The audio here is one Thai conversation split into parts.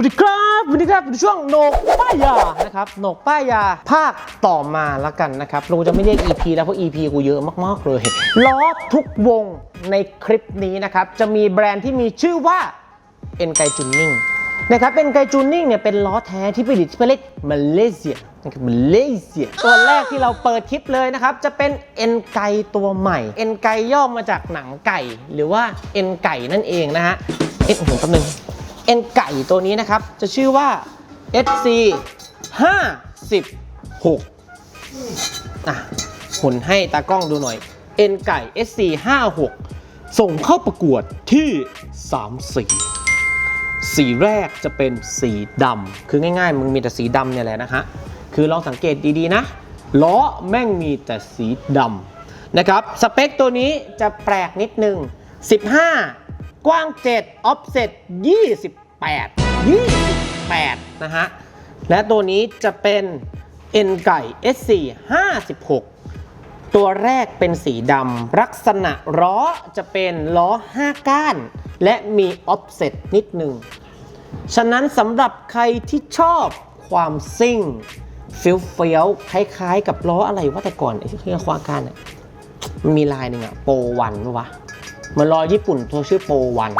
วัสดีครับวันนี้ครับช่วงโหนกป้ายยานะครับโหนกป้ายยาภาคต่อมาแล้วกันนะครับเราจะไม่เรียก EP แล้วเพราะ EP กูเยอะมากๆเลยล้อทุกวงในคลิปนี้นะครับจะมีแบรนด์ที่มีชื่อว่าเอ็นไกจูนนิ่งนะครับเอ็นไกจูนนิ่งเนี่ยเป็นล้อแท้ที่ผลิตที่ประเทศมาเลเซียนะครับมาเลเซีย ตัวแรกที่เราเปิดคลิปเลยนะครับ จะเป็นเอ็นไกตัวใหม่ เอ็นไกย่อมาจากหนังไก่ หรือว่าเอ็นไก่นั่นเองนะฮะเอ็นโอ้โหแป๊บนึง เอ็นไก่ตัวนี้นะครับ จะชื่อว่า SC 56อะหมุนให้ตากล้องดูหน่อย เอ็นไก่ SC 56ส่งเข้าประกวดที่ 3 สีสีแรกจะเป็นสีดำคือง่ายๆ มึงมีแต่สีดำเนี่ยแหละนะฮะคือลองสังเกตดีๆนะล้อแม่งมีแต่สีดำนะครับ สเปคตัวนี้จะแปลกนิดนึง 15 กว้าง 7 offset 28 28 นะฮะ และตัวนี้จะเป็น N ไก่ SC 56 ตัวแรกเป็นสีดำลักษณะล้อจะเป็นล้อ 5 ก้าน และมี offset นิดหนึ่ง ฉะนั้นสำหรับใครที่ชอบความซิ่งฟิลเฟียวคล้ายๆ กับล้ออะไรว่าแต่ก่อนไอ้ที่เขาควาการเนี่ยมันมีลายหนึ่งอะโปวันปะวะ เหมือนล้อญี่ปุ่นตัวชื่อโปวัน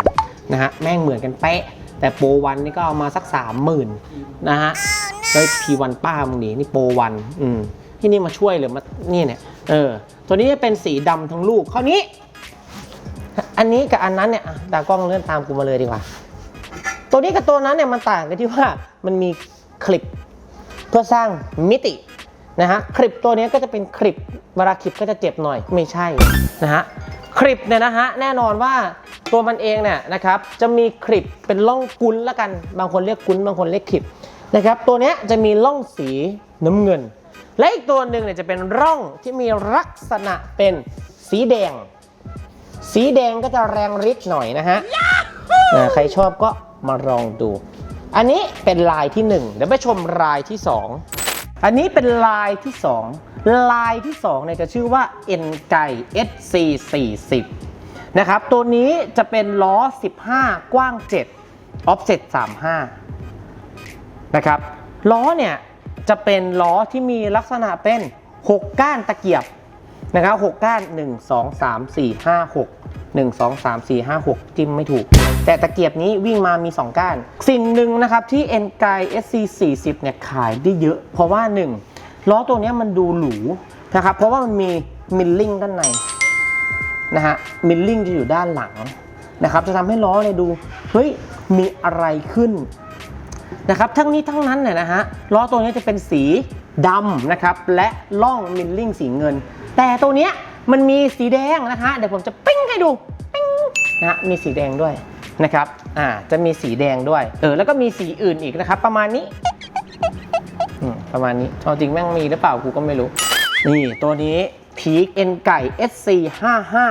นะฮะแม่งเหมือนกันเป๊ะ แต่โปวันนี่ก็เอามาสักสามหมื่นนะฮะแล้วพีวันป้ามึงนีนี่โปวันอืมที่นี่มาช่วยหรือมานี่เนี่ยเออตัวนี้จะเป็นสีดำทั้งลูกคราวนี้ อันนี้กับอันนั้นเนี่ยตากล้องเลื่อนตามกูมาเลยดีกว่า ตัวนี้กับตัวนั้นเนี่ยมันต่างกันที่ว่ามันมีคลิปเพื่อสร้างมิตินะฮะคลิปตัวนี้ก็จะเป็นคลิปเวลาคลิปก็จะเจ็บหน่อยไม่ใช่นะฮะ คลิปเนี่ยนะฮะแน่นอนว่าตัวมันเองเนี่ยนะครับจะมีคลิปเป็นร่องกุ้นละกัน บางคนเรียกกุ้นบางคนเรียกคลิปนะครับตัวเนี้ยจะมีร่องสีน้ำเงิน และอีกตัวหนึ่งเนี่ยจะเป็นร่องที่มีลักษณะเป็นสีแดง สีแดงก็จะแรงฤทธิ์หน่อยนะฮะอ่าใครชอบก็มาลองดู อันนี้เป็นลายที่ 1 เดี๋ยวไปชมลายที่ 2 อันนี้เป็นลายที่ 2 ลายที่2เนี่ยจะชื่อว่า N ไก่ SC 40นะครับ ตัวนี้จะเป็นล้อ 15 กว้าง 7 offset 35 นะครับ ล้อเนี่ยจะเป็นล้อที่มีลักษณะเป็น 6 ก้านตะเกียบนะครับ6ก้าน 1 2 3 4 5 6 1 2 3 4 5 6 จิ้มไม่ถูก แต่ตะเกียบนี้วิ่งมามี 2 ก้าน สิ่งหนึ่งนะครับที่ n g i SC 40เนี่ยขายได้เยอะ เพราะว่า 1 ล้อตัวนี้มันดูหรูนะครับ เพราะว่ามันมีมิลลิ่งด้านในนะฮะมิลลิ่งจะอยู่ด้านหลังนะครับ จะทำให้ล้อเนี่ยดูเฮ้ยมีอะไรขึ้นนะครับทั้งนี้ทั้งนั้นเนี่ยนะฮะล้อตัวนี้จะเป็นสีดำนะครับและล่องมิลลิ่งสีเงิน แต่ตัวเนี้ยมันมีสีแดงนะฮะเดี๋ยวผมจะปิ้งให้ดูปิ้งนะฮะมีสีแดงด้วยนะครับอ่าจะมีสีแดงด้วยเออแล้วก็มีสีอื่นอีกนะครับ ประมาณนี้ ประมาณนี้เอาจริงแม่งมีหรือเปล่ากูก็ไม่รู้ นี่ตัวนี้พีเอ็นไก่ SC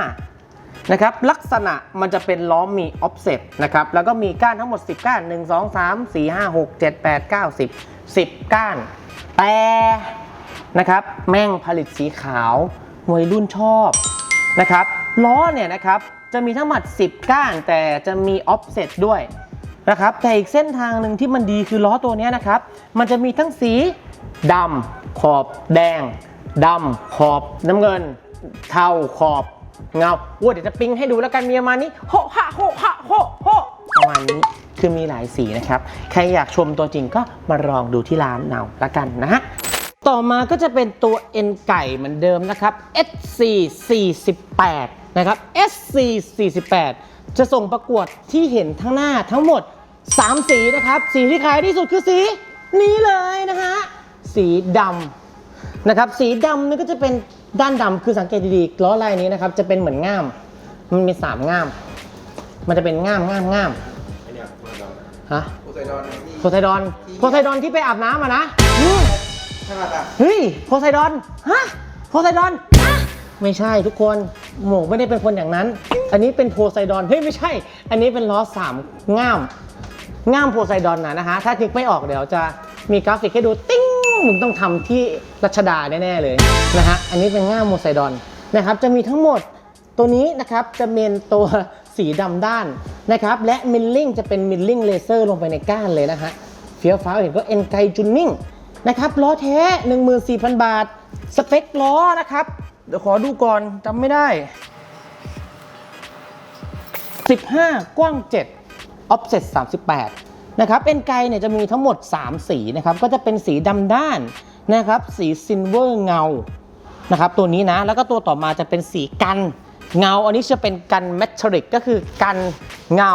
55นะครับลักษณะมันจะเป็นล้อมี offset นะครับแล้วก็มีก้านทั้งหมด 10 ก้าน 1 2 3 4 5 6 7 8 9 10 10 ก้าน แต่นะครับแม่งผลิตสีขาววัยรุ่นชอบนะครับล้อเนี่ยนะครับจะมีทั้งหมด 10 ก้าน แต่จะมี offset ด้วย นะครับแต่อีกเส้นทางหนึ่งที่มันดีคือล้อตัวนี้นะครับ มันจะมีทั้งสีดำขอบแดงดำขอบน้ำเงิน เทาขอบเงาว้ยเดี๋ยวจะปิ้งให้ดูแล้วกันมีประมาณนี้โฮฮะโฮฮะโฮโฮประมาณนี้คือมีหลายสีนะครับ ใครอยากชมตัวจริงก็มาลองดูที่ร้านเอาละกันนะฮะต่อมาก็จะเป็นตัว N ไก่เหมือนเดิมนะครับ SC 48นะครับ SC 48จะส่งประกวดที่เห็นทั้งหน้าทั้งหมด 3สีนะครับ สีที่ขายที่สุดคือสีนี้เลยนะฮะ สีดำนะครับ สีดำนี่ก็จะเป็นด้านดำคือสังเกตดีๆล้อลายนี้นะครับ จะเป็นเหมือนง่าม มันมีสามง่าม มันจะเป็นง่ามง่ามง่ามไอเนี่ยโพไซดอนฮะโพไซดอนที่โพไซดอนโพไซดอนที่ไปอาบน้ำอะนะอืมชาติอะเฮ้ยโพไซดอนฮะโพไซดอนฮะไม่ใช่ทุกคนหมูไม่ได้เป็นคนอย่างนั้น อันนี้เป็นโพไซดอนเฮ้ยไม่ใช่ อันนี้เป็นล้อสามง่าม ง่ามโพไซดอนนะนะฮะ ถ้านึกไม่ออกเดี๋ยวจะมีกราฟิกให้ดูติ้งมึงต้องทำที่รัชดาแน่ๆเลยนะฮะ อันนี้เป็นง่ามโพไซดอนนะครับ จะมีทั้งหมดตัวนี้นะครับจะเป็นตัวสีดำด้านนะครับ และมิลลิ่งจะเป็นมิลลิ่งเลเซอร์ลงไปในก้านเลยนะฮะเฟี้ยวฟ้าเห็นก็เอ็นไกจูนิ่งนะครับล้อแท้ 14,000 บาท สเปคล้อนะครับ เดี๋ยวขอดูก่อนจำไม่ได้ 15 กว้าง 7 offset 38 นะครับเอ็นไกเนี่ยจะมีทั้งหมด 3 สีนะครับ ก็จะเป็นสีดำด้านนะครับ สีซิลเวอร์เงา นะครับตัวนี้นะ แล้วก็ตัวต่อมาจะเป็นสีกันเงา อันนี้จะเป็นกันแมทริกก็คือกันเงา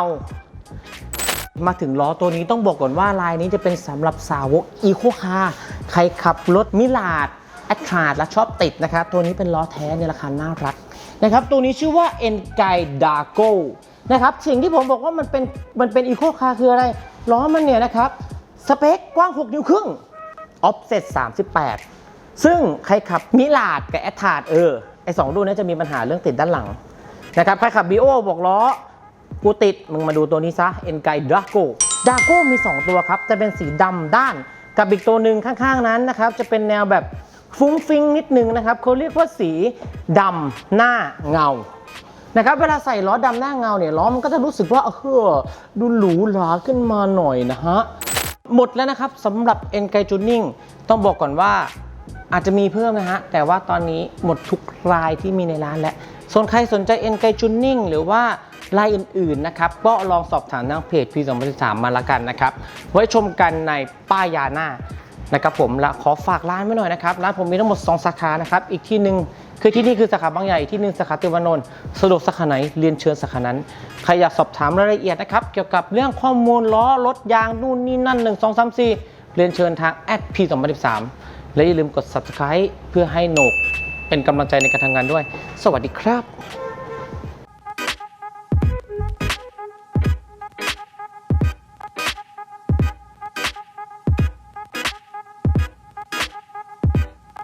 มาถึงล้อตัวนี้ต้องบอกก่อนว่าลายนี้จะเป็นสำหรับสาวกอีโคคาร์ใครขับรถมิลาดแอตราดและชอบติดนะครับ ตัวนี้เป็นล้อแท้ในราคาน่ารักนะครับ ตัวนี้ชื่อว่า e n g a i d a g o นะครับสิ่งที่ผมบอกว่ามันเป็นมันเป็นอีโคคาร์คืออะไรล้อมันเนี่ยนะครับสเปคกว้าง 6 นิ้วครึ่ง offset 38 ซึ่งใครขับมิลาดกับแอตราดเออไอสองรุ่นนี้จะมีปัญหาเรื่องติดด้านหลังนะครับใครขับ b ีโอบอกล้อกูติดมึงมาดูตัวนี้ซะเอ็นไกดราโกดราโกมี 2 ตัวครับ จะเป็นสีดำด้านกับอีกตัวหนึ่งข้างๆนั้นนะครับ จะเป็นแนวแบบฟุ้งฟิ้งนิดนึงนะครับเขาเรียกว่าสีดำหน้าเงา นะครับเวลาใส่ล้อดำหน้าเงาเนี่ยล้อมันก็จะรู้สึกว่าเออดูหรูหราขึ้นมาหน่อยนะฮะ หมดแล้วนะครับสำหรับ n g a จูนิ่งต้องบอกก่อนว่าอาจจะมีเพิ่มนะฮะ แต่ว่าตอนนี้หมดทุกรายที่มีในร้านแล้วส่วนใครสนใจ n g a จูนิ่งหรือว่ารายอื่นๆนะครับ ก็ลองสอบถามทางเพจ P2013 มาละกันนะครับ ไว้ชมกันในป้ายยาหน้านะครับผมละขอฝากร้านไว้หน่อยนะครับ ร้านผมมีทั้งหมด 2 สาขานะครับ อีกที่หนึ่ง คือที่นี่คือสาขาบางใหญ่ที่หนึ่งสาขาเติวานนท์สะดวกสาขาไหนเรียนเชิญสาขานั้น ใครอยากสอบถามรายละเอียดนะครับ เกี่ยวกับเรื่องข้อมูลล้อรถยางนู่นนี่นั่น 1 2 3 4 เรียนเชิญทางแอด P2013 และอย่าลืมกด subscribe เพื่อให้โหนกเป็นกำลังใจในการทำงานด้วย สวัสดีครับ